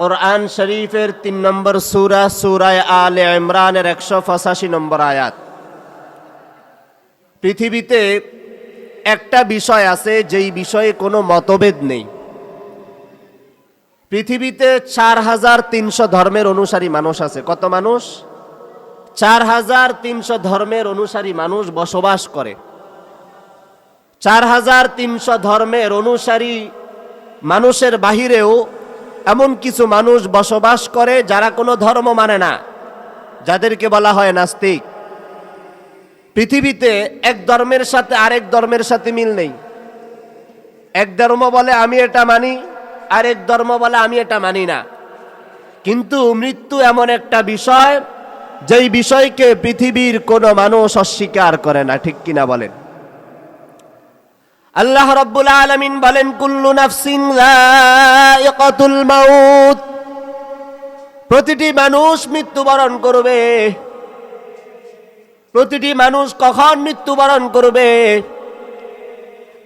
কোরআন শরীফের তিন নম্বর সুরা সুরায় আলে ইমরানের একশো পঁচাশি নম্বর আয়াত পৃথিবীতে একটা বিষয় আছে যেই বিষয়ে কোনো মতভেদ নেই পৃথিবীতে চার হাজার তিনশো ধর্মের অনুসারী মানুষ আছে কত মানুষ? চার হাজার তিনশো ধর্মের অনুসারী মানুষ বসবাস করে। চার হাজার তিনশো ধর্মের অনুসারী মানুষের বাহিরেও এমন কিছু মানুষ বসবাস করে যারা কোনো ধর্ম মানে না, যাদেরকে বলা হয় নাস্তিক। পৃথিবীতে এক ধর্মের সাথে আরেক ধর্মের সাথে মিল নেই। এক ধর্ম বলে আমি এটা মানি, আরেক ধর্ম বলে আমি এটা মানি না। কিন্তু মৃত্যু এমন একটা বিষয়, যেই বিষয়কে পৃথিবীর কোনো মানুষ অস্বীকার করে না, ঠিক কিনা বলেন? আল্লাহ রব্বুল আলামিন বলেন, কুল্লু নাফসিন মাউত। প্রতিটি মানুষ মৃত্যুবরণ করবে। প্রতিটি মানুষ কখন মৃত্যুবরণ করবে?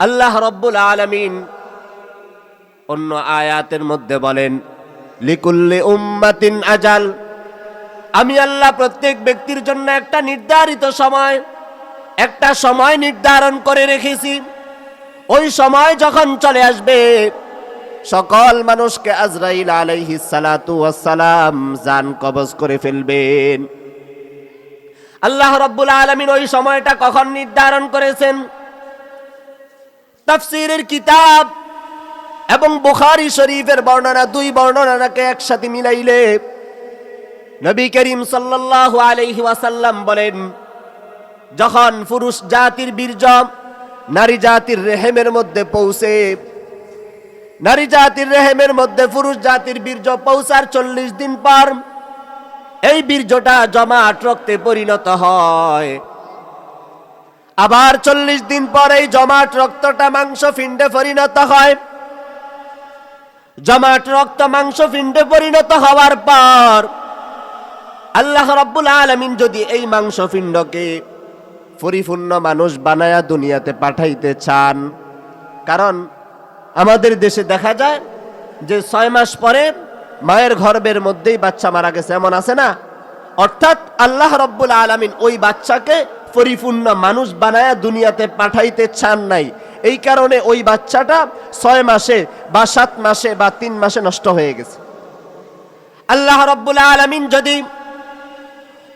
আল্লাহ রব্বুল আলামিন অন্য আয়াতের মধ্যে বলেন, লিকুল্লি উম্মাতিন আজাল। আমি আল্লাহ প্রত্যেক ব্যক্তির জন্য একটা নির্ধারিত সময়, একটা সময় নির্ধারণ করে রেখেছি। ওই সময় যখন চলে আসবে, সকল মানুষকে আজরাইল আলাইহি সালাতু ওয়াসসালাম জান কবজ করে ফেলবেন। আল্লাহ রব্বুল আলামিন ওই সময়টা কখন নির্ধারণ করেছেন? তাফসীরের কিতাব এবং বুখারী শরীফের বর্ণনা, দুই বর্ণনাকে একসাথে মিলাইলে নবী করিম সাল্লাল্লাহু আলাইহি ওয়াসাল্লাম বলেন, যখন পুরুষ জাতির বীর্য নারী জাতির রেহেমের মধ্যে পৌঁছে। নারী জাতির রেহেমের মধ্যে পুরুষ জাতির বীর্য পৌঁছার চল্লিশ দিন পর এই বীর্যটা জমাট রক্তে পরিণত হয়। আবার চল্লিশ দিন পর এই জমাট রক্তটা মাংস ফিন্ডে পরিণত হয়। জমাট রক্ত মাংস ফিন্ডে পরিণত হওয়ার পর আল্লাহ রাব্বুল আলামিন যদি এই মাংস পিণ্ডকে পরিপূর্ণ মানুষ বানায়া দুনিয়াতে পাঠাইতে চান। কারণ আমাদের দেশে দেখা যায় যে ছয় মাস পরে মায়ের গর্ভের মধ্যেই বাচ্চা মারা গেছে, এমন আছে না? অর্থাৎ আল্লাহ রব্বুল আলামিন ওই বাচ্চাকে পরিপূর্ণ মানুষ বানায়া দুনিয়াতে পাঠাইতে চান নাই। এই কারণে ওই বাচ্চাটা ছয় মাসে বা সাত মাসে বা তিন মাসে নষ্ট হয়ে গেছে। আল্লাহ রব্বুল আলামিন যদি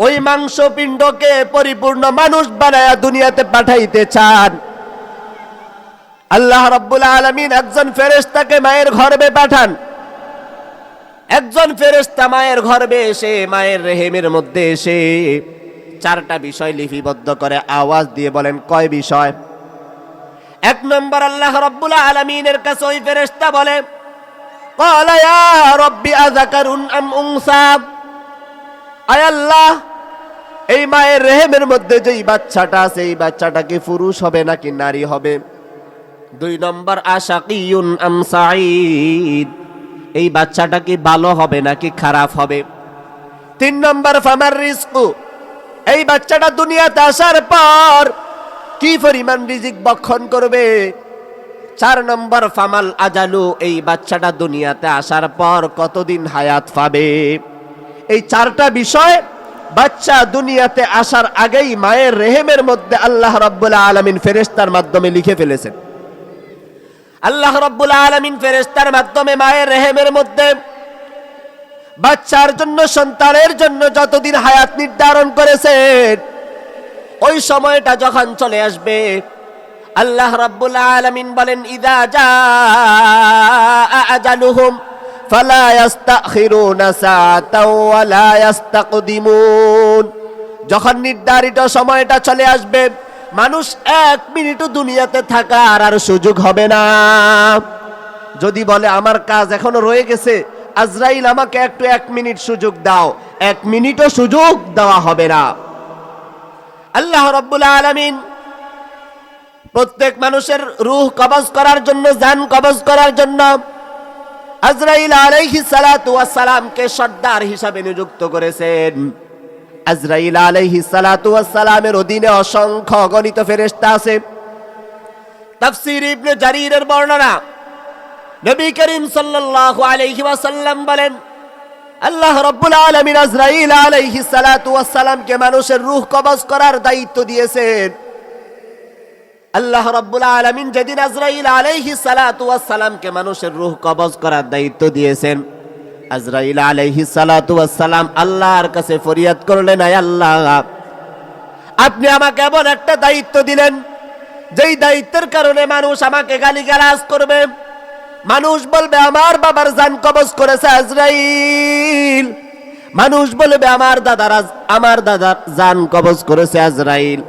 ওই মাংস পিণ্ডকে পরিপূর্ণ মানুষ বানায়া দুনিয়াতে পাঠাইতে চান। আল্লাহ রব্বুল আলমিন একজন ফেরেস্তাকে মায়ের ঘরবে পাঠান। একজন ফেরেস্তা মায়ের ঘরবে এসে, মায়ের রেহেমের মধ্যে এসে চারটা বিষয় লিপিবদ্ধ করে আওয়াজ দিয়ে বলেন, কয় বিষয়? এক নম্বর, আল্লাহ রব্বুল আলমিনের কাছে ওই ফেরেস্তা বলে কলায়া রব্বি আজাকার আম আয় আল্লাহ এই মায়ের রেহেমের মধ্যে যেই বাচ্চাটা আছে, এই বাচ্চাটা কি পুরুষ হবে নাকি নারী হবে? দুই নম্বর, আশাকিউন আম সাঈদ। এই বাচ্চাটা কি ভালো হবে নাকি খারাপ হবে? তিন নম্বর, ফামার রিস্কু এই বাচ্চাটা দুনিয়াতে আসার পর কি পরিমাণ রিজিক বক্ষণ করবে? চার নম্বর, ফামাল আজালু। এই বাচ্চাটা দুনিয়াতে আসার পর কতদিন হায়াত পাবে? এই চারটা বিষয় বাচ্চা দুনিয়াতে আসার আগেই মায়ের রেহেমের মধ্যে আল্লাহ রাব্বুল আলামিন ফেরেস্তার মাধ্যমে লিখে ফেলেছেন। আল্লাহ রাব্বুল আলামিন ফেরেস্তার মাধ্যমে মায়ের রেহেমের মধ্যে বাচ্চার জন্য, সন্তানের জন্য যতদিন হায়াত নির্ধারণ করেছেন, ওই সময়টা যখন চলে আসবে, আল্লাহ রাব্বুল আলামিন বলেন, ইদা জা আজালুহুম ফালা ইয়াস্তাখিরুনা সাআতাও ওয়ালা ইয়াস্তাকদিমুন যখন নির্ধারিত সময়টা চলে আসবে, মানুষ এক মিনিটও দুনিয়াতে থাকার আর সুযোগ হবে না। যদি বলে, আমার কাজ এখনও রয়ে গেছে, আজরাইল আমাকে একটু এক মিনিট সুযোগ দাও। এক মিনিটও সুযোগ দেওয়া হবে না। আল্লাহ রব্বুল আলামিন প্রত্যেক মানুষের রূহ কবজ করার জন্য, জান কবজ করার জন্য আজরাইল আলাইহি সালাতু সালামকে সর্দার হিসাবে নিযুক্ত করেছেন। আজরাইল আলাইহি সালাতু সালামের অধীনে অসংখ্য অগণিত ফেরেশতা আছে। তাফসীর ইবনে জারিরের বর্ণনা নবী করিম সাল্লাল্লাহু আলাইহি ওয়াসাল্লাম বলেন, আল্লাহ রব্বুল আলমিন আজরাইল আলাইহিস সালাতু ওয়াস সালামকে মানুষের রূহ কবজ করার দায়িত্ব দিয়েছেন। আল্লাহ রব্বুল আলমিন যেদিন আজরাইল আলাইহি সালাতু ওয়াস মানুষের রুহ কবজ করার দায়িত্ব দিয়েছেন, আজরাইল আলাইহি সালাতু ওয়াস আল্লাহর কাছে ফরিয়াদ করলেন, আয় আল্লাহ, আপনি আমাকে এমন একটা দায়িত্ব দিলেন, যেই দায়িত্বের কারণে মানুষ আমাকে গালিগালাজ করবে। মানুষ বলবে, আমার বাবার জান কবজ করেছে আজরাইল। মানুষ বলবে, আমার দাদার আমার দাদার জান কবজ করেছে আজরাইল।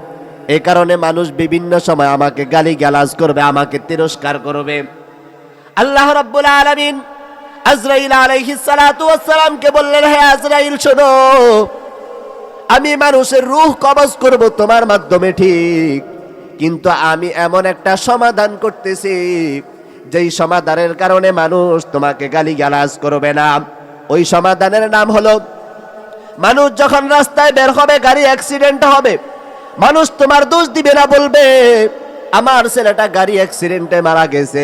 এ কারণে মানুষ বিভিন্ন সময় আমাকে গালি গালাজ করবে, আমাকে তিরস্কার করবে। আল্লাহ রাব্বুল আলামিন আজরাইল আলাইহিস সালাতু সালামকে বললেন, হে আজরাইল, শোনো, আমি মানুষের রূহ কবজ করব তোমার মাধ্যমে ঠিক, কিন্তু আমি এমন একটা সমাধান করতেছি, যেই সমাধানের কারণে মানুষ তোমাকে গালি গালাজ করবে না। ওই সমাধানের নাম হলো, মানুষ যখন রাস্তায় বের হবে, গাড়ি অ্যাক্সিডেন্ট হবে মানুষ তোমার দোষ দিবে না বলবে। আমার ছেলেটা গাড়ি অ্যাক্সিডেন্টে মারা গেছে।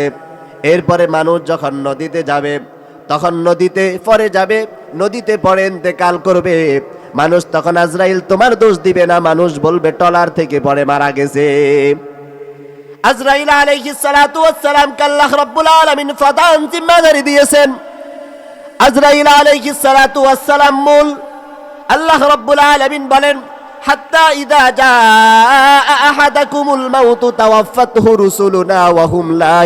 এরপরে মানুষ যখন নদীতে যাবে, তখন নদীতে পরে যাবে, নদীতে পরে ইন্তেকাল করবে। মানুষ তখন আজরাইল, তোমার দোষ দিবে না মানুষ বলবে, টলার থেকে পরে মারা গেছে। আজরাইল আলাইহিস সালাতু ওয়াস সালাম আল্লাহ রাব্বুল আলামিন প্রধান জিম্মাদারি দিয়েছেন। আজরাইল আলাইহিস সালাতু ওয়াস সালাম মূল আল্লাহ রাব্বুল আলামিন বলেন হাত্তা ইদা জাআ আহাদাকুমুল মাউত তাওয়াফাতহু রুসুলুনা ওয়া হুম লা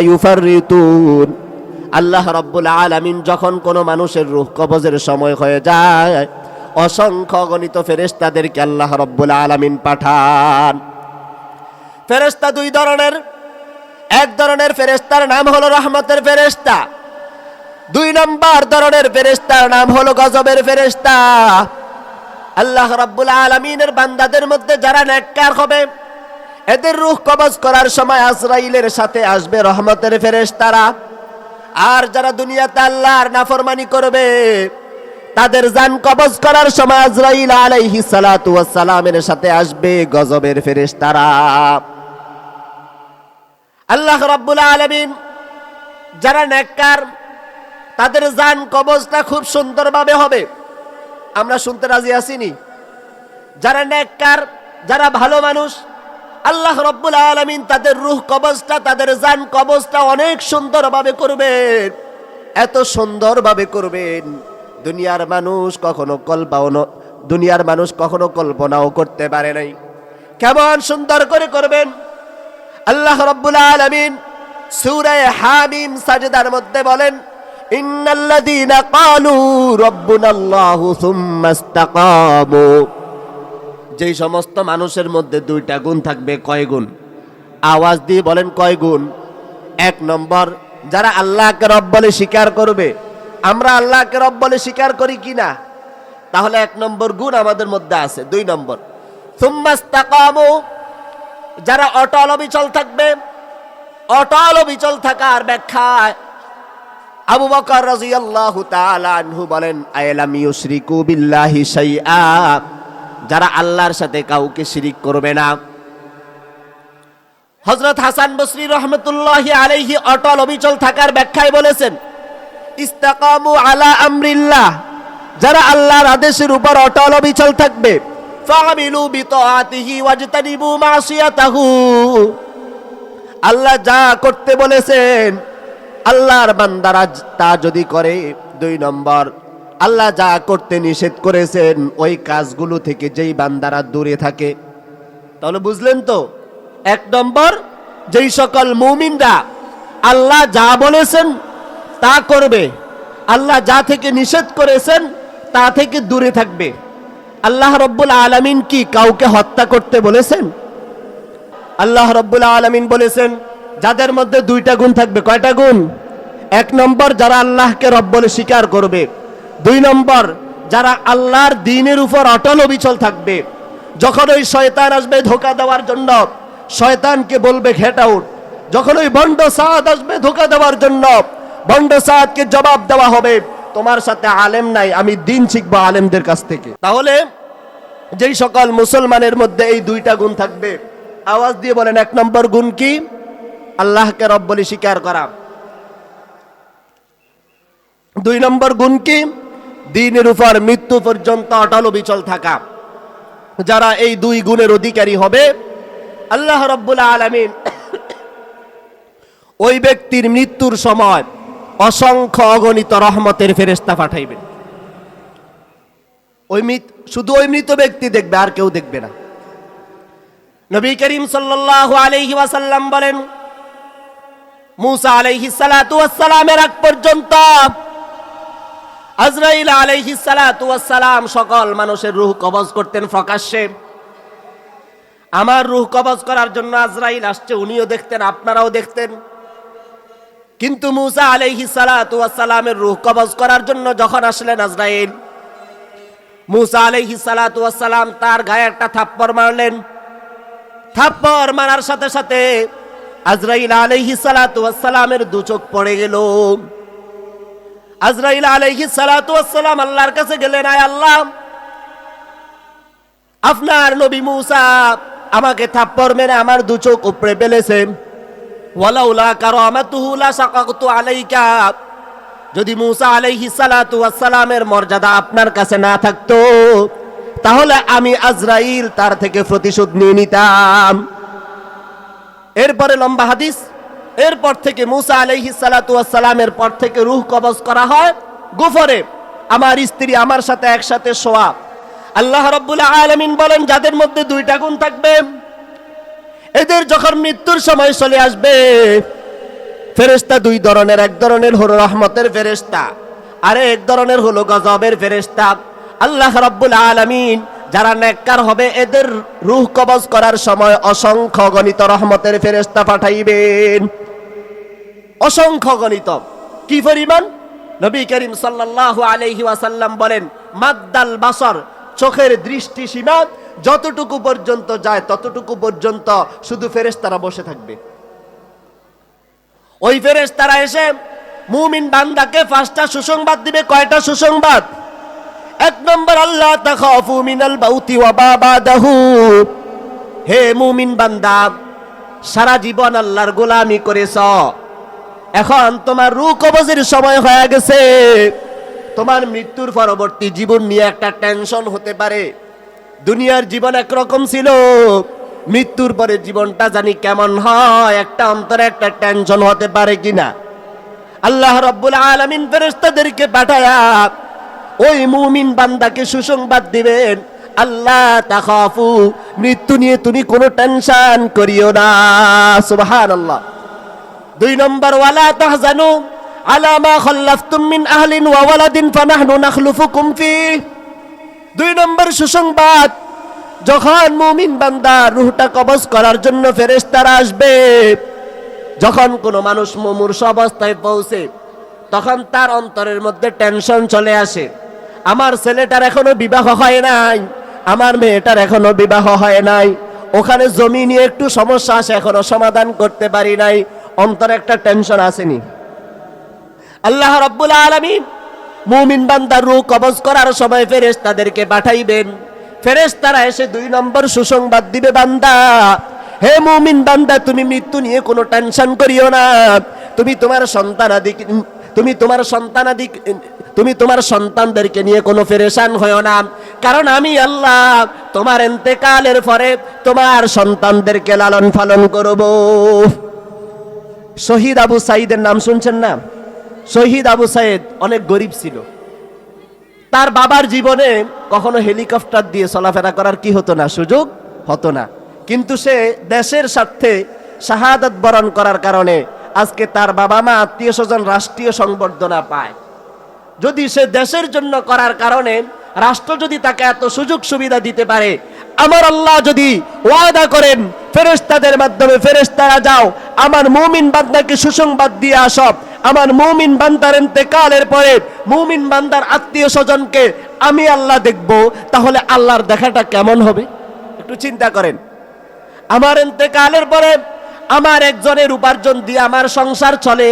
আল্লাহ রাব্বুল আলামিন যখন কোনো মানুষের রূহ কবজের সময় হয়ে যায়, অসংখ্য গণিত ফেরেশতাদেরকে আল্লাহ রাব্বুল আলামিন পাঠান। ফেরেশতা দুই ধরনের। এক ধরনের ফেরেশতার নাম হলো রহমতের ফেরেশতা। দুই নম্বর ধরনের ফেরেশতার নাম হলো গজবের ফেরেশতা। আল্লাহ রাব্বুল আলামিনের বান্দাদের মধ্যে যারা নেককার হবে, এদের রূহ কবজ করার সময় আজরাইলের সাথে আসবে রহমতের ফেরেশতারা। আর যারা দুনিয়াতে আল্লাহর নাফরমানি করবে, তাদের জান কবজ করার সময় আজরাইল আলাইহি সালাতু সালামের সাথে আসবে গজবের ফেরেশতারা। আল্লাহ রাব্বুল আলামিন যারা নেককার, তাদের জান কবজটা খুব সুন্দরভাবে হবে। আমরা শুনতে রাজি আসিনি যারা নেককার, যারা ভালো মানুষ, আল্লাহ রব্বুল আলমিন তাদের রুহ কবজটা, তাদের জান কবজটা অনেক সুন্দরভাবে করবেন। এত সুন্দরভাবে করবেন। দুনিয়ার মানুষ কখনো কল্পাও দুনিয়ার মানুষ কখনো কল্পনাও করতে পারে নাই। কেমন সুন্দর করে করবেন। আল্লাহ রব্বুল আলামিন সূরা হামিম সাজেদার মধ্যে বলেন ইসতাকামু। যেই সমস্ত মানুষের মধ্যে দুইটা গুণ থাকবে, কয় গুণ? আওয়াজ দিয়ে বলেন কয় গুণ? এক নম্বর, যারা আল্লাহকে রব বলে স্বীকার করবে, আমরা আল্লাহকে রব বলে স্বীকার করি কিনা তাহলে এক নম্বর গুণ আমাদের মধ্যে আছে। দুই নম্বর যারা অটল অবিচল থাকবে, অটল অবিচল থাকার ব্যাখ্যায় আবু বকর রাদিয়াল্লাহু তাআলা আনহু বলেন যারা আল্লাহর সাথে কাউকে শিরিক করবে না। হযরত হাসান বসরি রহমতুল্লাহি আলাইহি অটল অবিচল থাকার ব্যাখ্যায় বলেছেন, ইস্তাকামু আলা আমরিল্লাহ। যারা আল্লাহর আদেশের উপর অটল অবিচল থাকবে ফামিলু বিতাআতিহি ওয়াজতানিবু মাসিয়াতাহু। আল্লাহ যা করতে বলেছেন আল্লাহর বান্দারা তা যদি করে, দুই নম্বর, আল্লাহ যা করতে নিষেধ করেছেন, ওই কাজগুলো থেকে যেই বান্দারা দূরে থাকে। তাহলে বুঝলেন তো? এক নম্বর, যেই সকল মুমিনরা আল্লাহ যা বলেছেন, তা করবে। আল্লাহ যা থেকে নিষেধ করেছেন, তা থেকে দূরে থাকবে। আল্লাহ রব্বুল আলামিন কি কাউকে হত্যা করতে বলেছেন? আল্লাহ রব্বুল আলামিন বলেছেন যাদের মধ্যে দুইটা গুণ থাকবে, কয়টা গুণ? এক নম্বর, যারা আল্লাহকে রব বলে স্বীকার করবে। দুই নম্বর, যারা আল্লাহর দিনের উপর অটল অবিচল থাকবে। যখন ওই শয়তান আসবে ধোকা দেওয়ার জন্য, শয়তানকে বলবে ঘেট আউট যখন ওই বন্ড সাদ আসবে ধোকা দেওয়ার জন্য, বন্ড সাদকে জবাব দেওয়া হবে, তোমার সাথে আলেম নাই, আমি দিন শিখব আলেমদের কাছ থেকে। তাহলে, যেই সকল মুসলমানের মধ্যে এই দুইটা গুণ থাকবে, আওয়াজ দিয়ে বলেন, এক নম্বর গুণ কি? আল্লাহকে রব বলে স্বীকার করা। দুই নম্বর গুণ কি? দিনের উপর মৃত্যু পর্যন্ত অটল বিচল থাকা। যারা এই দুই গুণের অধিকারী হবে, আল্লাহ রব্বুল আলমিন ওই ব্যক্তির মৃত্যুর সময় অসংখ্য অগণিত রহমতের ফেরেস্তা পাঠাইবেন। ওই মৃত, শুধু ওই মৃত ব্যক্তি দেখবে, আর কেউ দেখবে না। নবী করিম সাল্লাল্লাহু আলাইহি ওয়াসাল্লাম বলেন মুসা আলাইহি সালাতু ওয়াসসালামের আগ পর্যন্ত আজরাইল আলাইহি সালাতু ওয়াসসালাম সকল মানুষের রূহ কবজ করতেন প্রকাশ্যে। আমার রূহ কবজ করার জন্য আজরাইল আসছে, উনিও দেখতেন, আপনারাও দেখতেন। কিন্তু মুসা আলাইহি সালাতু ওয়াসসালামের রূহ কবজ করার জন্য যখন আসলেন আজরাইল, মুসা আলাইহি সালাতু ওয়াসসালাম তার গায়ে একটা থাপ্পড় মারলেন। থাপ্পড় মারার সাথে সাথে আজরাইল আলাইহি সালাতু ওয়াসসালামের দু চোখ পড়ে গেল। আজরাইল আলাইহি সালাতু ওয়াসসালাম আল্লাহর কাছে গেলেন, আয় আল্লাহ, আপনার নবী মুসা আমাকে থাপ্পড় মেরে আমার দু চোখ উপড়ে আলাইকা। যদি মুসা আলাইহি সালাতু মর্যাদা আপনার কাছে না থাকতো, তাহলে আমি আজরাইল তার থেকে প্রতিশোধ নিয়ে নিতাম। এরপরে লম্বা হাদিস, এরপর থেকে মুসা আলাইহি সালাতু ওয়াসসালামের পর থেকে রূহ কবজ করা হয় গুফরে। আমার স্ত্রী আমার সাথে একসাথে শোয়া। আল্লাহ রাব্বুল আলামিন বলেন, যাদের মধ্যে দুইটা গুণ থাকবে, এদের যখন মৃত্যুর সময় চলে আসবে ফেরেস্তা দুই ধরনের, এক ধরনের হলো রহমতের ফেরেস্তা আরে এক ধরনের হলো গজবের ফেরেস্তা আল্লাহ রাব্বুল আলামিন যারা নেককার হবে, এদের রূহ কবজ করার সময় অসংখ্য গণিত রহমতের ফেরেস্তা পাঠাইবেন। অসংখ্য গণিত। কি পরিমাণ? নবী করিম সাল্লাল্লাহু আলাইহি ওয়াসাল্লাম বলেন মাদ্দাল বাসর, চোখের দৃষ্টি সীমা, যতটুকু পর্যন্ত যায়, ততটুকু পর্যন্ত শুধু ফেরেশতারা বসে থাকবে। ওই ফেরেশতারা এসে, মুমিন বান্দাকে পাঁচটা সুসংবাদ দিবে, কয়টা সুসংবাদ? এক নম্বর আল্লাহ তাখাফু মিনাল বাউতি ওয়া বাবাদাহু হে মুমিন বান্দা, সারা জীবন আল্লাহর গোলামি করেছ। এখন তোমার রু কবজের সময় হয়ে গেছে। তোমার মৃত্যুর পরবর্তী জীবন নিয়ে একটা টেনশন হতে পারে। দুনিয়ার জীবন একরকম ছিল। মৃত্যুর পরে জীবনটা জানি কেমন হয়, একটা অন্তরে একটা টেনশন হতে পারে কিনা। আল্লাহ রব্বুল আলামিন ফেরেশতাদেরকে পাঠায়া ওই মুমিন বান্দাকে সুসংবাদ দিবেন, আল্লাহ তাখাফু, মৃত্যু নিয়ে তুমি কোনো টেনশন করিও না, সুবহানাল্লাহ। দুই নম্বর, ওয়ালা তাহজানু আলা মা খাল্লাফতুম মিন আহলিন ওয়া ওয়ালাদিন ফানাহনু নাখলুফুকুম ফি দুই নম্বর, সুসংবাদ, যখন মুমিন বান্দা রুহটা কবজ করার জন্য ফেরেশতারা আসবে, যখন কোনো মানুষ মুমূর্ষ অবস্থায় পৌঁছে, তখন তার অন্তরের মধ্যে টেনশন চলে আসে। আমার ছেলেটার এখনও বিবাহ হয় নাই, আমার মেয়েটার এখনও বিবাহ হয় নাই। ওখানে জমি নিয়ে একটু সমস্যা আছে, এখনও সমাধান করতে পারি নাই। অন্তরে একটা টেনশন আসেনি। আল্লাহ রব্বুল আলামিন মুমিন বান্দার রূহ কবজ করার সময় ফেরেশ তাদেরকে পাঠাইবেন। ফেরেশ তারা এসে দুই নম্বর সুসংবাদ দিবে, বান্দা, হে মুমিন বান্দা, তুমি মৃত্যু নিয়ে কোনো টেনশন করিও না। তুমি তোমার সন্তানাদি তুমি তোমার সন্তানাদি তুমি তোমার সন্তানদেরকে নিয়ে কোনো ফেরেশান হয়েও না। কারণ আমি আল্লাহ তোমার এন্তেকালের পরে তোমার সন্তানদেরকে লালন পালন করব। শহীদ আবু সাইদের নাম শুনছেন না? শহীদ আবু সাইদ অনেক গরিব ছিল। তার বাবার জীবনে কখনো হেলিকপ্টার দিয়ে চলাফেরা করার কি হতো না? সুযোগ হতো না। কিন্তু সে দেশের স্বার্থে শাহাদত বরণ করার কারণে আজকে তার বাবা মা আত্মীয় স্বজন রাষ্ট্রীয় সংবর্ধনা পায়। যদি সে দেশের জন্য করার কারণে রাষ্ট্র যদি তাকে এত সুযোগ সুবিধা দিতে পারে, আমার আল্লাহ যদি ওয়াদা করেন, ফেরেশতাদের মাধ্যমে, ফেরেশতারা যাও, আমার মুমিন বান্দাকে সুসংবাদ দিয়ে আসব আমার মুমিন বান্দার ইন্তেকালের পরে মুমিন বান্দার আত্মীয় স্বজনকে আমি আল্লাহ দেখব, তাহলে আল্লাহর দেখাটা কেমন হবে? একটু চিন্তা করেন। আমার ইন্তেকালের পরে আমার একজনের উপার্জন দিয়ে আমার সংসার চলে।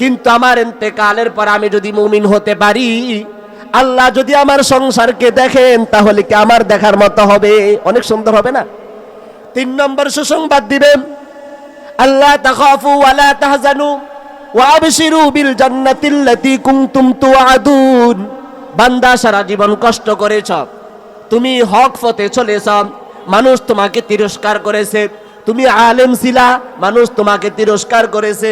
কিন্তু আমার ইন্তেকালের পর আমি যদি মুমিন হতে পারি, আল্লাহ যদি আমার সংসারকে দেখেন, তাহলে কি আমার দেখার মতো হবে? অনেক সুন্দর হবে না? তিন নম্বর সুসংবাদ দিবেন আল্লাহ তাখাফু ওয়ালা তাহজানু ওয়াবশিরু বিল জান্নাতিল্লাতী কুনতুম তুআদুন বান্দা সারা জীবন কষ্ট করেছ, তুমি হক পথে চলেছ, মানুষ তোমাকে তিরস্কার করেছে। তুমি আলেম ছিলা, মানুষ তোমাকে তিরস্কার করেছে।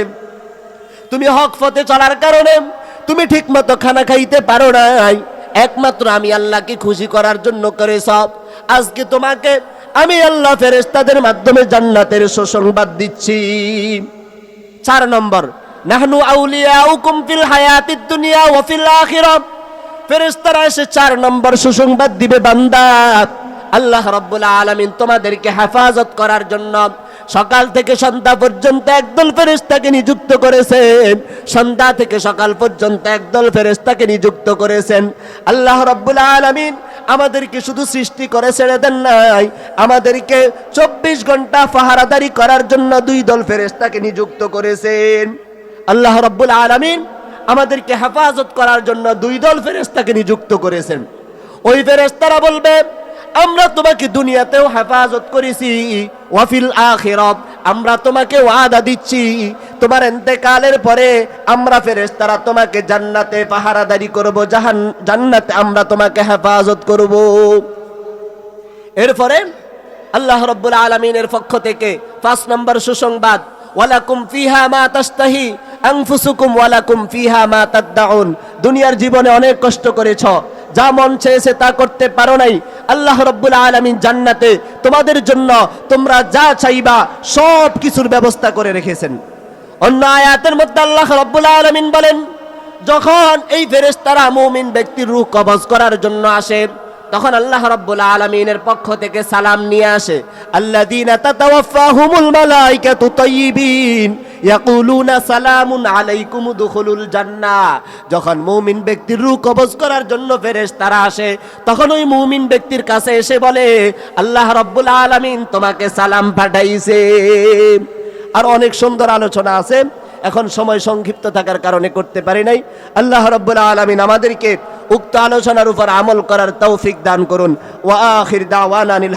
তুমি হক পথে চলার কারণে তুমি ঠিক মতো খানা খাইতে পারো নাই। একমাত্র আমি আল্লাহকে খুশি করার জন্য করে সব। আজকে তোমাকে আমি আল্লাহ ফেরেস্তাদের মাধ্যমে জান্নাতের সুসংবাদ দিচ্ছি। চার নম্বর, নাহনু আউলিয়াউকুম ফিল হায়াতিদ দুনিয়া ওয়া ফিল আখিরাহ। ফেরেশতারা এসে চার নম্বর সুসংবাদ দিবে বান্দা। আল্লাহ রাব্বুল আলামিন তোমাদেরকে হেফাজত করার জন্য সকাল থেকে সন্ধ্যা পর্যন্ত একদল ফেরেশতাকে নিযুক্ত করেছেন। সন্ধ্যা থেকে সকাল পর্যন্ত একদল ফেরেশতাকে নিযুক্ত করেছেন। আল্লাহ রাব্বুল আলামিন আমাদেরকে শুধু সৃষ্টি করে ছেড়ে দেন নাই, আমাদেরকে চব্বিশ ঘণ্টা পাহারাদারি করার জন্য দুই দল ফেরেশতাকে নিযুক্ত করেছেন। আল্লাহ রাব্বুল আলামিন আমাদেরকে হেফাজত করার জন্য দুই দল ফেরেস্তাকে নিযুক্ত করেছেন। ওই ফেরেস্তারা বলবে আমরা তোমাকে দুনিয়াতেও হেফাজত করেছি। ওয়াফিল আখিরাত, আমরা তোমাকে ওয়াদা দিচ্ছি। তোমার ইন্তেকালের পরে আমরা ফেরেশতারা তোমাকে জান্নাতে পাহারাদারি করব, জাহান, জান্নাতে আমরা তোমাকে হেফাজত করব। এরপরে আল্লাহ রব্বুল আলমিনের পক্ষ থেকে পাঁচ নম্বর সুসংবাদ ওয়ালাকুম ফিহা মা তাস্তাহি আনফুসুকুম ওয়ালাকুম ফিহা মা তাদদাউন। দুনিয়ার জীবনে অনেক কষ্ট করেছ, যা মন চেয়েছে তা করতে পারো নাই। আল্লাহ রব্বুল আলমিন জান্নাতে তোমাদের জন্য তোমরা যা চাইবা সব কিছুর ব্যবস্থা করে রেখেছেন। অন্য আয়াতের মধ্যে আল্লাহ রব্বুল আলমিন বলেন, যখন এই ফেরেশতারা মুমিন ব্যক্তির রূহ কবজ করার জন্য আসে তখন আল্লাহ রাব্বুল আলামিনের পক্ষ থেকে সালাম নিয়ে আসে দুখুলুল জান্নাহ যখন মুমিন ব্যক্তির রূহ কবজ করার জন্য ফেরেশতারা আসে, তখন ওই মুমিন ব্যক্তির কাছে এসে বলে, আল্লাহ রাব্বুল আলামিন তোমাকে সালাম পাঠাইছে। আর অনেক সুন্দর আলোচনা আছে। এখন সময় সংক্ষিপ্ত থাকার কারণে করতে পারি নাই। আল্লাহ রব্বুল আলমিন আমাদেরকে উক্ত আলোচনার উপর আমল করার তৌফিক দান করুন। ওয়া আখির দাওয়ান আনিল